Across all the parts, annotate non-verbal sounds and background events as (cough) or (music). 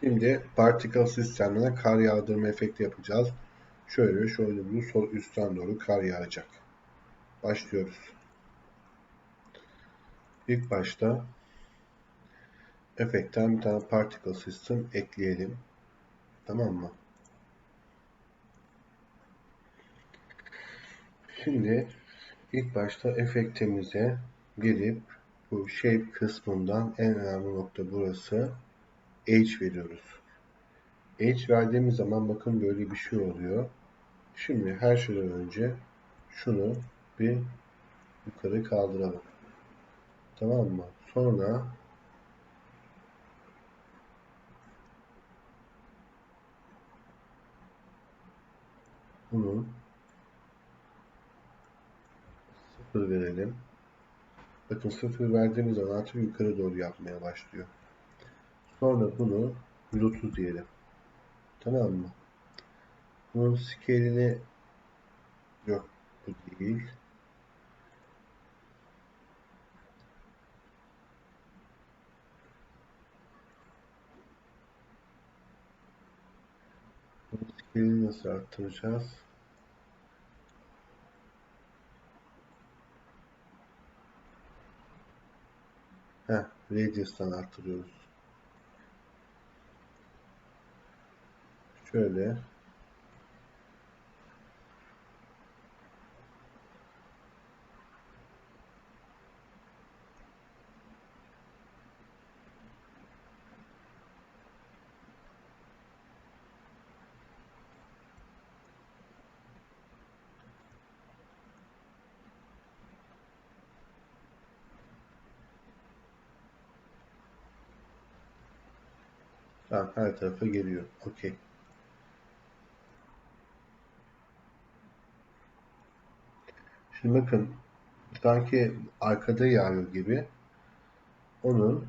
Şimdi particle sistemine kar yağdırma efekti yapacağız. Şöyle şöyle bu sol üstten doğru kar yağacak. Başlıyoruz. İlk başta efektten bir tane particle system ekleyelim. Tamam mı? Şimdi ilk başta efektimize girip bu shape kısmından en önemli nokta burası H veriyoruz. H verdiğimiz zaman bakın böyle bir şey oluyor. Şimdi her şeyden önce şunu bir yukarı kaldıralım. Tamam mı? Sonra bunu sıfır verelim. Bakın sıfır verdiğimiz zaman artık yukarı doğru yapmaya başlıyor. Sonra bunu 130 diyelim. Tamam mı? Bunun scale'ini yok bu değil. Scale'ini nasıl arttıracağız? Heh, radius'tan arttırıyoruz. Şöyle. Tamam her tarafa geliyor. Okey. Şimdi bakın sanki arkada yağıyor gibi onun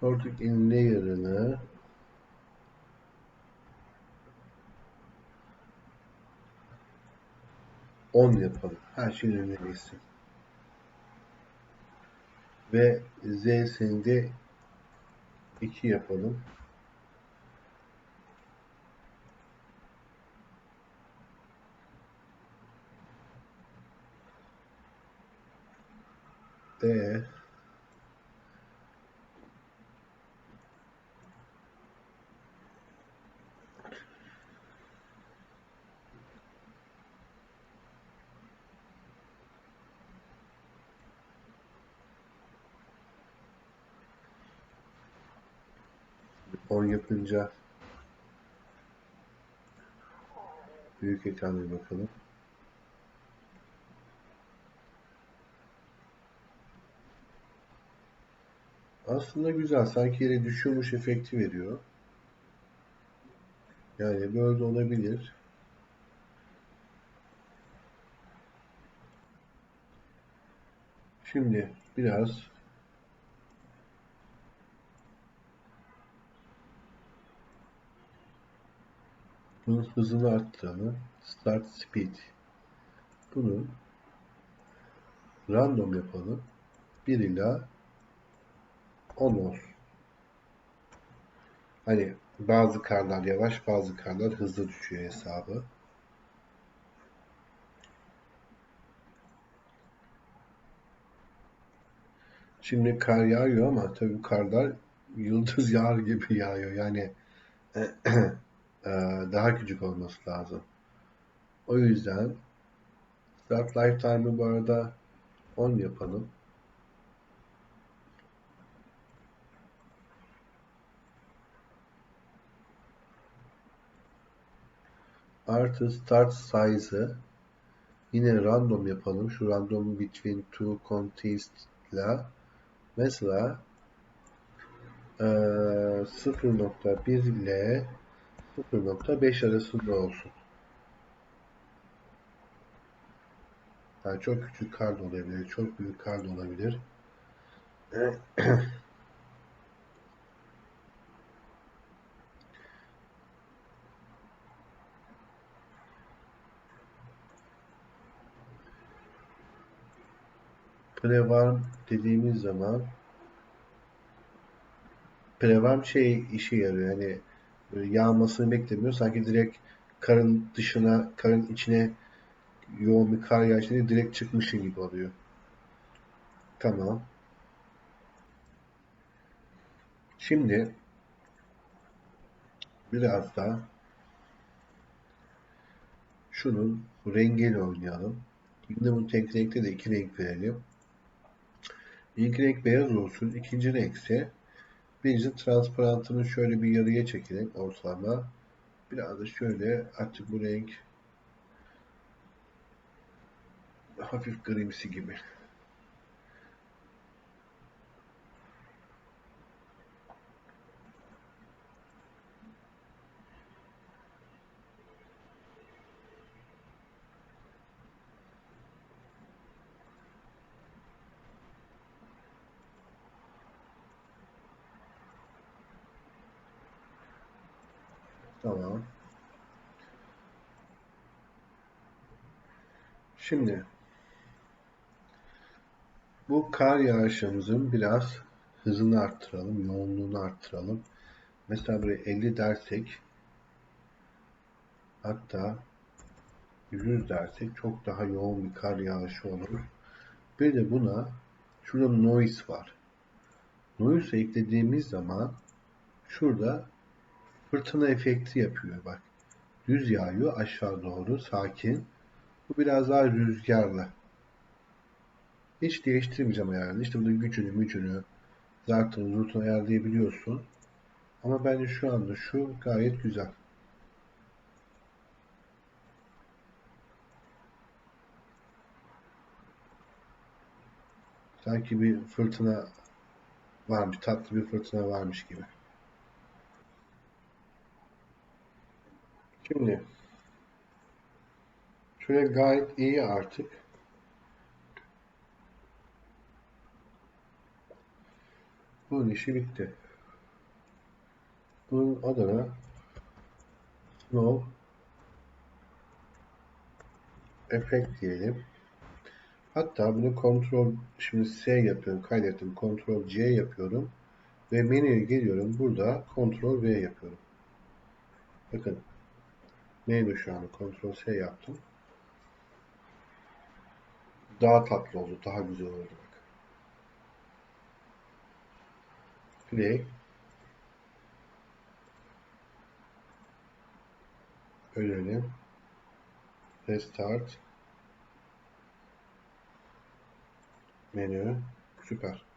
sorting in layer'ını on yapalım. Her şeyin önüne geçsin. Ve Z'sini de 2 yapalım. D on yapınca büyük ekrana bakalım. Aslında güzel. Sanki yere düşüyormuş efekti veriyor. Yani böyle de olabilir. Şimdi biraz bunun hızını arttıralım. Start speed. Bunu random yapalım. 1 ila 10 olsun. Hani bazı karlar yavaş, bazı karlar hızlı düşüyor hesabı. Şimdi kar yağıyor ama tabii karlar yıldız (laughs) yağar gibi yağıyor. Yani (clears throat) daha küçük olması lazım. O yüzden start lifetime'ı bu arada 10 yapalım. Artı start size'ı yine random yapalım. Şu random between two context ile mesela e, 0.1 ile 0.5 arasında olsun. Yani çok küçük kar olabilir, çok büyük kar olabilir. (clears throat) prevarm dediğimiz zaman prevam şey işe yarıyor. Böyle yağmasını beklemiyor. Sanki direkt karın dışına, karın içine yoğun bir kar yağışı direkt çıkmışın gibi oluyor. Tamam. Şimdi biraz da şunun rengiyle oynayalım. Yine bu tek renkte de iki renk verelim. İlk renk beyaz olsun. İkinci renk ise birinci transparantını şöyle bir yarıya çekelim ortalama. Biraz da şöyle artık bu renk hafif grimsi gibi. Tamam. Şimdi bu kar yağışımızın biraz hızını arttıralım, yoğunluğunu arttıralım. Mesela buraya 50 dersek hatta 100 dersek çok daha yoğun bir kar yağışı olur. Bir de buna şurada noise var. Noise eklediğimiz zaman şurada fırtına efekti yapıyor bak. Düz yağıyor aşağı doğru sakin. Bu biraz daha rüzgarlı. Hiç değiştirmeyeceğim ayarını. İşte burada gücünü, mücünü, zartını, zurtunu ayarlayabiliyorsun. Ama bence şu anda şu gayet güzel. Sanki bir fırtına varmış, tatlı bir fırtına varmış gibi. Şimdi şöyle gayet iyi artık. Bunun işi bitti. Bunun adına Snow Effect diyelim. Hatta bunu kontrol şimdi S yapıyorum kaydettim. Kontrol C yapıyorum. Ve menüye geliyorum. Burada kontrol V yapıyorum. Bakın Neydi şu an? Ctrl S yaptım. Daha tatlı oldu. Daha güzel oldu bak. Play. Ölelim. Restart. Menü. Süper.